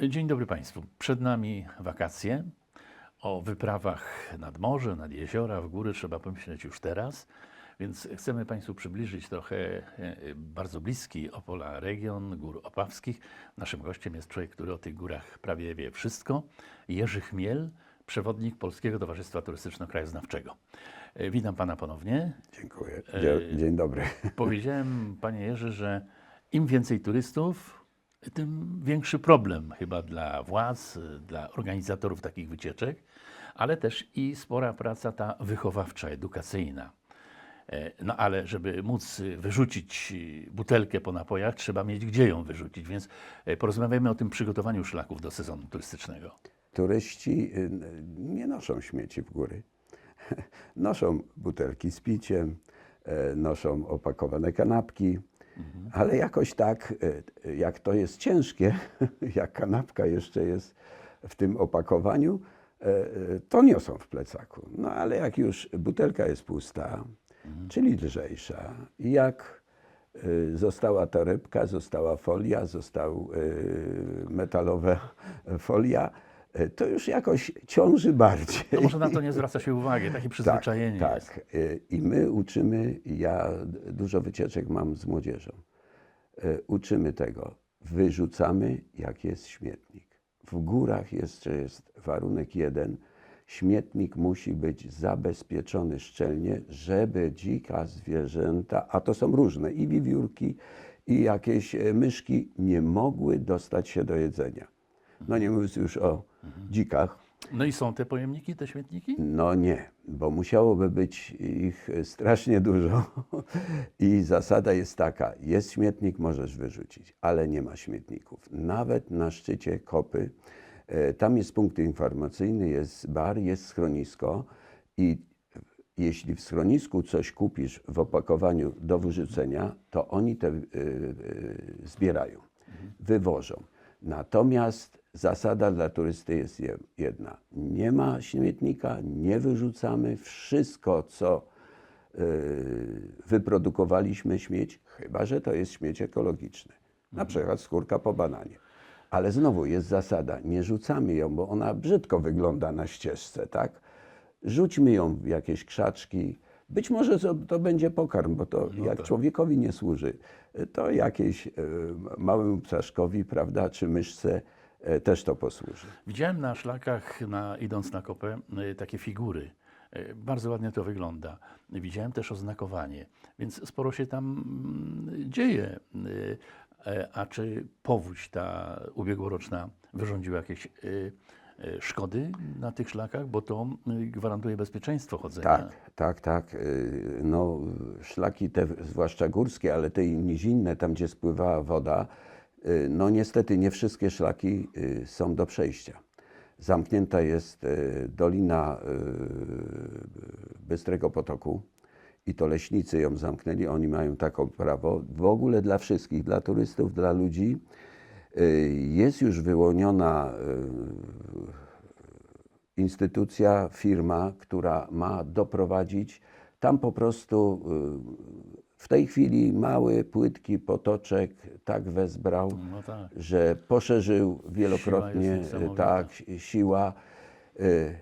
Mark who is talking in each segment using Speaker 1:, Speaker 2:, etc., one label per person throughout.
Speaker 1: Dzień dobry Państwu. Przed nami wakacje. O wyprawach nad morze, nad jeziora, w góry trzeba pomyśleć już teraz. Więc chcemy Państwu przybliżyć trochę e, bardzo bliski Opola region, gór opawskich. Naszym gościem jest człowiek, który o tych górach prawie wie wszystko. Jerzy Chmiel, przewodnik Polskiego Towarzystwa Turystyczno-Krajoznawczego. E, Witam Pana ponownie.
Speaker 2: Dziękuję.
Speaker 1: E,
Speaker 2: Dzie- Dzień dobry.
Speaker 1: Powiedziałem, panie Jerzy, że im więcej turystów, tym większy problem chyba dla władz, dla organizatorów takich wycieczek, ale też i spora praca ta wychowawcza, edukacyjna. E, No ale żeby móc wyrzucić butelkę po napojach, trzeba mieć gdzie ją wyrzucić, więc e, porozmawiamy o tym przygotowaniu szlaków do sezonu turystycznego.
Speaker 2: Turyści y, nie noszą śmieci w góry. Noszą butelki z piciem, e, noszą opakowane kanapki, ale jakoś tak, e, jak to jest ciężkie, jak kanapka jeszcze jest w tym opakowaniu, e, e, to niosą w plecaku. No ale jak już butelka jest pusta, czyli lżejsza, i jak została ta rybka, została folia, został metalowa folia, to już jakoś ciąży bardziej.
Speaker 1: No może na to nie zwraca się uwagi, takie przyzwyczajenie
Speaker 2: tak,
Speaker 1: jest.
Speaker 2: tak. Y, I my uczymy, ja dużo wycieczek mam z młodzieżą. Y, Uczymy tego. Wyrzucamy, jak jest śmietnik. W górach jeszcze jest warunek jeden. Śmietnik musi być zabezpieczony szczelnie, żeby dzika zwierzęta, a to są różne, i wiewiórki, i jakieś e, myszki, nie mogły dostać się do jedzenia. No nie mówiąc już o dzikach,
Speaker 1: No i są te pojemniki, te śmietniki?
Speaker 2: no nie, bo musiałoby być ich strasznie dużo. I zasada jest taka: jest śmietnik, możesz wyrzucić, ale nie ma śmietników. Nawet na szczycie kopy, e, tam jest punkt informacyjny, jest bar, jest schronisko i jeśli w schronisku coś kupisz w opakowaniu do wyrzucenia, to oni te y, y, zbierają, wywożą. Natomiast zasada dla turysty jest je- jedna. Nie ma śmietnika, nie wyrzucamy. Wszystko, co y, wyprodukowaliśmy śmieć, chyba że to jest śmieć ekologiczne. Na przykład skórka po bananie. Ale znowu jest zasada, nie rzucamy ją, bo ona brzydko wygląda na ścieżce, tak? Rzućmy ją w jakieś krzaczki. Być może to, będzie pokarm, bo to jak
Speaker 1: tak.
Speaker 2: człowiekowi nie służy, to jakiejś e, małemu ptaszkowi, prawda, czy myszce też to posłuży.
Speaker 1: Widziałem na szlakach, na, idąc na kopę, y, takie figury. Y, Bardzo ładnie to wygląda. Widziałem też oznakowanie, więc sporo się tam mm, dzieje. E, A czy powódź ta ubiegłoroczna wyrządziła jakieś szkody na tych szlakach? Bo to y, gwarantuje bezpieczeństwo chodzenia.
Speaker 2: Tak, tak, tak. No, szlaki te, zwłaszcza górskie, ale te i nizinne, tam gdzie spływała woda, no niestety nie wszystkie szlaki y, są do przejścia. Zamknięta jest y, Dolina y, Bystrego Potoku i to leśnicy ją zamknęli. Oni mają taką prawo. W ogóle dla wszystkich, dla turystów, dla ludzi y, jest już wyłoniona y, instytucja, firma, która ma doprowadzić tam po prostu y, w tej chwili mały, płytki potoczek tak wezbrał,
Speaker 1: No tak.
Speaker 2: że poszerzył wielokrotnie,
Speaker 1: jest
Speaker 2: y,
Speaker 1: niesamowita.
Speaker 2: tak, siła, y,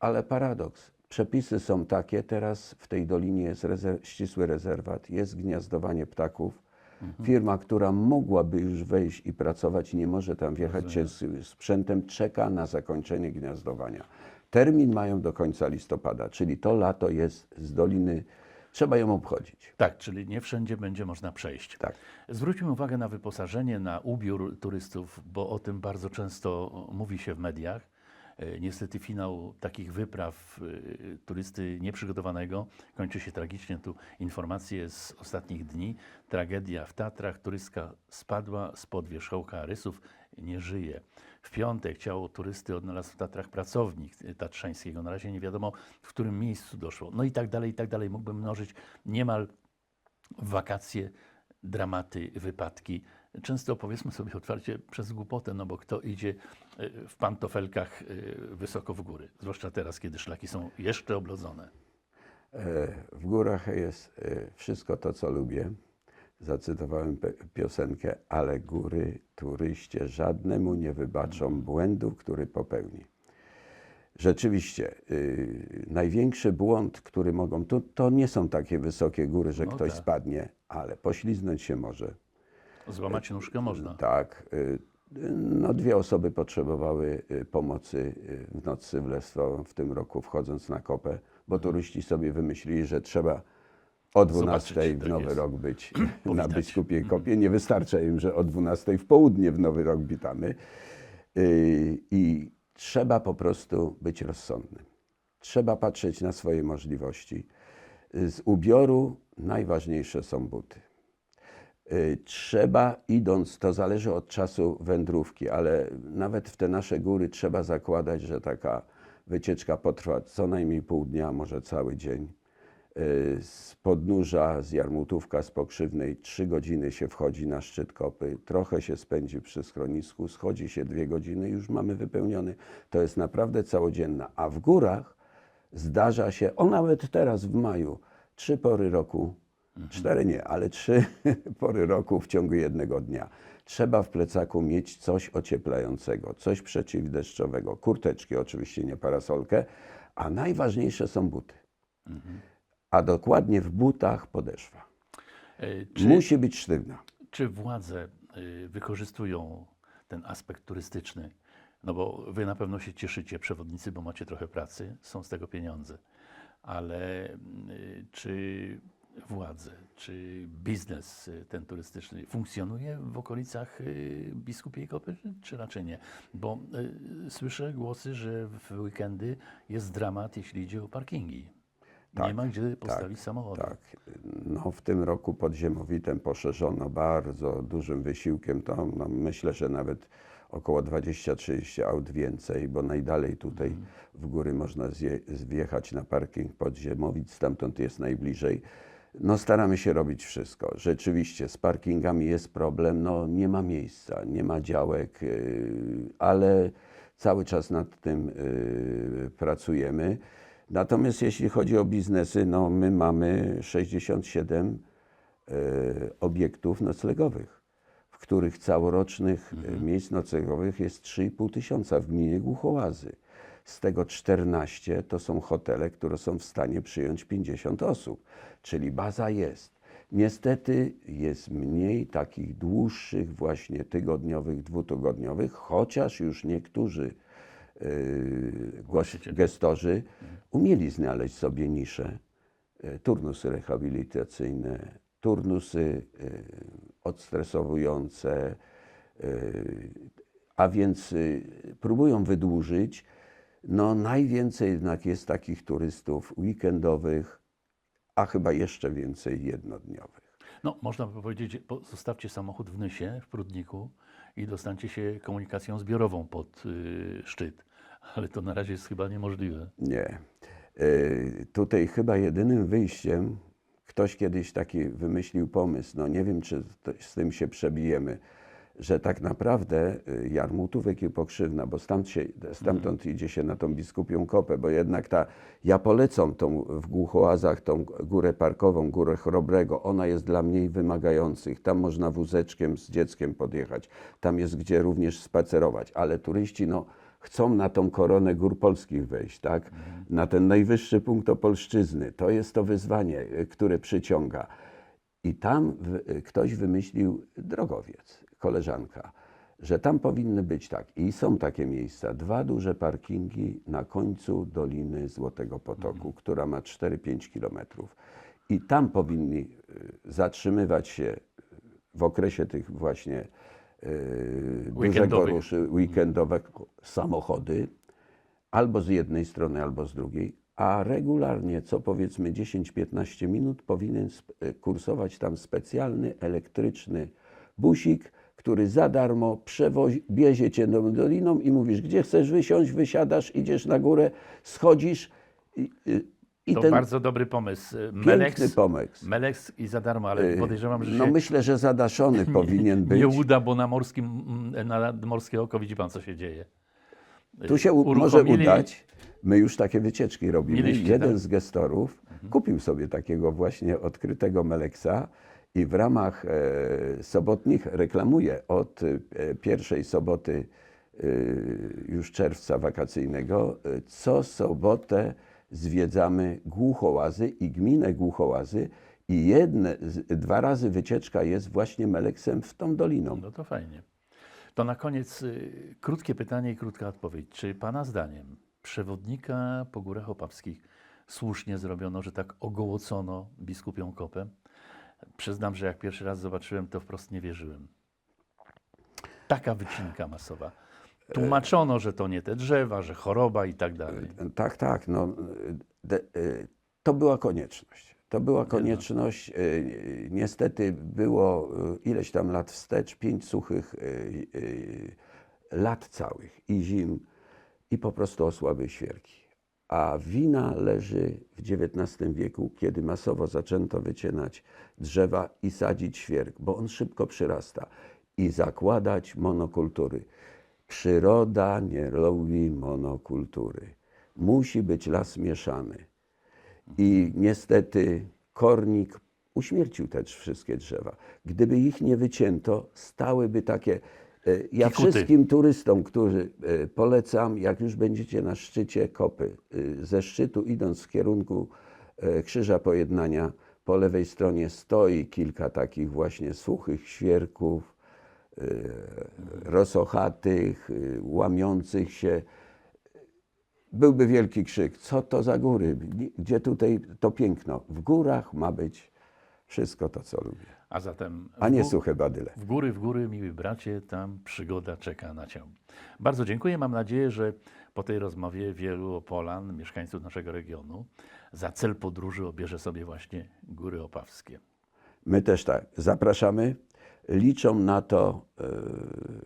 Speaker 2: ale paradoks. Przepisy są takie, teraz w tej dolinie jest ścisły rezerwat, jest gniazdowanie ptaków.
Speaker 1: Mhm.
Speaker 2: Firma, która mogłaby już wejść i pracować, nie może tam wjechać się z sprzętem, czeka na zakończenie gniazdowania. Termin mają do końca listopada, czyli to lato jest z doliny, trzeba ją obchodzić.
Speaker 1: Tak, czyli nie wszędzie będzie można przejść.
Speaker 2: Tak.
Speaker 1: Zwróćmy uwagę na wyposażenie, na ubiór turystów, bo o tym bardzo często mówi się w mediach. E, Niestety finał takich wypraw e, turysty nieprzygotowanego kończy się tragicznie. Tu informacje z ostatnich dni. Tragedia w Tatrach. Turystka spadła spod wierzchołka rysów, nie żyje. W piątek ciało turysty odnalazł w Tatrach pracownik e, tatrzańskiego. Na razie nie wiadomo, w którym miejscu doszło. No i tak dalej, i tak dalej. Mógłbym mnożyć niemal wakacje, dramaty, wypadki. Często powiedzmy sobie otwarcie przez głupotę, no bo kto idzie e, w pantofelkach e, wysoko w góry, zwłaszcza teraz, kiedy szlaki są jeszcze oblodzone.
Speaker 2: E, W górach jest e, wszystko to, co lubię. Zacytowałem piosenkę, ale góry turyście żadnemu nie wybaczą błędu, który popełni. Rzeczywiście, y, największy błąd, który mogą, to, to nie są takie wysokie góry, że
Speaker 1: No
Speaker 2: ktoś
Speaker 1: tak.
Speaker 2: spadnie, ale pośliznąć się może.
Speaker 1: Złamać nóżkę można.
Speaker 2: Tak. y, No, dwie osoby potrzebowały y, pomocy y, w noc sylwestrową w tym roku, wchodząc na kopę, bo turyści sobie wymyślili, że trzeba o 12
Speaker 1: Zobaczyć,
Speaker 2: w
Speaker 1: tak
Speaker 2: Nowy
Speaker 1: jest.
Speaker 2: Rok być na
Speaker 1: Powitać.
Speaker 2: Biskupiej Kopie. Nie wystarcza im, że o 12 w południe w Nowy Rok witamy. Y, I trzeba po prostu być rozsądnym. Trzeba patrzeć na swoje możliwości. Z ubioru najważniejsze są buty. Y, Trzeba idąc, to zależy od czasu wędrówki, ale nawet w te nasze góry trzeba zakładać, że taka wycieczka potrwa co najmniej pół dnia, może cały dzień. Y, Z podnóża, z Jarmutówka, z Pokrzywnej, trzy godziny się wchodzi na szczyt kopy, trochę się spędzi przy schronisku, schodzi się dwie godziny, już mamy wypełniony. To jest naprawdę całodzienna. A w górach zdarza się, o nawet teraz w maju, trzy pory roku, cztery nie, ale trzy pory roku w ciągu jednego dnia. Trzeba w plecaku mieć coś ocieplającego, coś przeciwdeszczowego, kurteczki oczywiście, nie parasolkę, a najważniejsze są buty. A dokładnie w butach podeszwa.
Speaker 1: E, Czy,
Speaker 2: Musi być sztywna.
Speaker 1: czy władze y, wykorzystują ten aspekt turystyczny? No bo wy na pewno się cieszycie, przewodnicy, bo macie trochę pracy, są z tego pieniądze. Ale y, czy władze, czy biznes y, ten turystyczny funkcjonuje w okolicach Biskupiej Kopy, czy- czy raczej nie? Bo y, słyszę głosy, że w weekendy jest dramat, jeśli idzie o parkingi. Nie
Speaker 2: Tak,
Speaker 1: ma gdzie postawić samochodu.
Speaker 2: Tak. No, w tym roku pod Ziemowitem poszerzono bardzo dużym wysiłkiem. To no, myślę, że nawet około 20-30 aut więcej, bo najdalej tutaj w góry można zje, wjechać na parking pod Ziemowic, stamtąd jest najbliżej. No staramy się robić wszystko. Rzeczywiście z parkingami jest problem, no nie ma miejsca, nie ma działek, yy, ale cały czas nad tym yy, pracujemy. Natomiast jeśli chodzi o biznesy, no my mamy 67 e, obiektów noclegowych, w których całorocznych e, miejsc noclegowych jest 3,5 tysiąca w gminie Głuchołazy. Z tego 14 to są hotele, które są w stanie przyjąć 50 osób, czyli baza jest. Niestety jest mniej takich dłuższych, właśnie tygodniowych, dwutygodniowych, chociaż już niektórzy yy, gestorzy umieli znaleźć sobie nisze, e, turnusy rehabilitacyjne, turnusy e, odstresowujące, e, a więc próbują wydłużyć. No najwięcej jednak jest takich turystów weekendowych, a chyba jeszcze więcej jednodniowych.
Speaker 1: No, można by powiedzieć, po- zostawcie samochód w Nysie, w Prudniku i dostańcie się komunikacją zbiorową pod y, szczyt. Ale to na razie jest chyba niemożliwe.
Speaker 2: Nie. E, Tutaj chyba jedynym wyjściem, ktoś kiedyś taki wymyślił pomysł, no nie wiem, czy to, z tym się przebijemy, że tak naprawdę y, Jarmutówek i Pokrzywna, bo stąd się, stamtąd idzie się na tą biskupią kopę, bo jednak ta, ja polecam tą w Głuchołazach, tą górę parkową, górę Chrobrego, ona jest dla mniej wymagających, tam można wózeczkiem z dzieckiem podjechać, tam jest gdzie również spacerować, ale turyści, no chcą na tą koronę gór polskich wejść, tak? Na ten najwyższy punkt Opolszczyzny. To jest to wyzwanie, y, które przyciąga. I tam y, ktoś wymyślił drogowiec, koleżanka, że tam powinny być tak. I są takie miejsca. Dwa duże parkingi na końcu Doliny Złotego Potoku, która ma 4-5 kilometrów. I tam powinni y, zatrzymywać się w okresie tych właśnie dużego
Speaker 1: Weekendowych.
Speaker 2: ruszy, weekendowe samochody, albo z jednej strony, albo z drugiej, a regularnie, co powiedzmy 10-15 minut, powinien y, kursować tam specjalny elektryczny busik, który za darmo przewozi, wiezie cię tą doliną i mówisz, gdzie chcesz wysiąść, wysiadasz, idziesz na górę, schodzisz i,
Speaker 1: To
Speaker 2: ten
Speaker 1: bardzo dobry pomysł. Y,
Speaker 2: piękny
Speaker 1: Melex,
Speaker 2: pomysł.
Speaker 1: Melex i za darmo, ale podejrzewam, że
Speaker 2: No
Speaker 1: się
Speaker 2: myślę, że zadaszony powinien być.
Speaker 1: nie uda, bo na morskim, mm, na morskie oko widzi pan, co się dzieje.
Speaker 2: Tu się u, może
Speaker 1: Uruchomili-
Speaker 2: udać. My już takie wycieczki robimy.
Speaker 1: Mieliście,
Speaker 2: Jeden
Speaker 1: tak?
Speaker 2: z gestorów kupił sobie takiego właśnie odkrytego Meleksa I w ramach e, sobotnich reklamuję od e, pierwszej soboty e, już czerwca wakacyjnego. e, Co sobotę zwiedzamy Głuchołazy i gminę Głuchołazy i jedne, dwa razy wycieczka jest właśnie Meleksem w tą doliną.
Speaker 1: No to fajnie. To na koniec y, krótkie pytanie i krótka odpowiedź. Czy Pana zdaniem przewodnika po Górach Opawskich słusznie zrobiono, że tak ogołocono biskupią kopę? Przyznam, że jak pierwszy raz zobaczyłem, to wprost nie wierzyłem. Taka wycinka masowa. Tłumaczono, że to nie te drzewa, że choroba i tak dalej.
Speaker 2: Tak, tak. No, de, y, to była konieczność. To była konieczność. y, Niestety było y, ileś tam lat wstecz, pięć suchych lat całych i zim i po prostu osłaby świerki. A wina leży w XIX wieku, kiedy masowo zaczęto wycinać drzewa i sadzić świerk, bo on szybko przyrasta i zakładać monokultury. Przyroda nie lubi monokultury. Musi być las mieszany. I niestety kornik uśmiercił te wszystkie drzewa. Gdyby ich nie wycięto, stałyby takie. e, Ja
Speaker 1: Kikuty.
Speaker 2: wszystkim turystom, którzy e, polecam, jak już będziecie na szczycie kopy, e, ze szczytu idąc w kierunku Krzyża Pojednania, po lewej stronie stoi kilka takich właśnie suchych świerków, rosochatych, e, łamiących się byłby wielki krzyk, co to za góry, gdzie tutaj to piękno. W górach ma być wszystko to, co lubię,
Speaker 1: A zatem
Speaker 2: a nie suche badyle.
Speaker 1: W góry, w góry, miły bracie, tam przygoda czeka na cię. Bardzo dziękuję. Mam nadzieję, że po tej rozmowie wielu Opolan, mieszkańców naszego regionu, za cel podróży obierze sobie właśnie góry opawskie.
Speaker 2: My też tak, zapraszamy. Liczą na to e,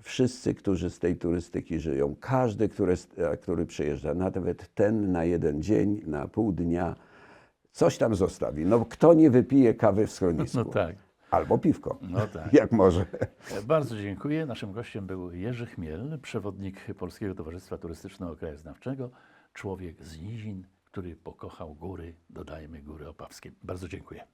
Speaker 2: wszyscy, którzy z tej turystyki żyją. Każdy, który, e, który przyjeżdża, nawet ten na jeden dzień, na pół dnia, coś tam zostawi. No kto nie wypije kawy w schronisku?
Speaker 1: No tak,
Speaker 2: Albo piwko,
Speaker 1: no tak.
Speaker 2: jak może.
Speaker 1: Bardzo dziękuję. Naszym gościem był Jerzy Chmiel, przewodnik Polskiego Towarzystwa Turystyczno-Krajoznawczego, człowiek z nizin, który pokochał góry, dodajmy góry opawskie. Bardzo dziękuję.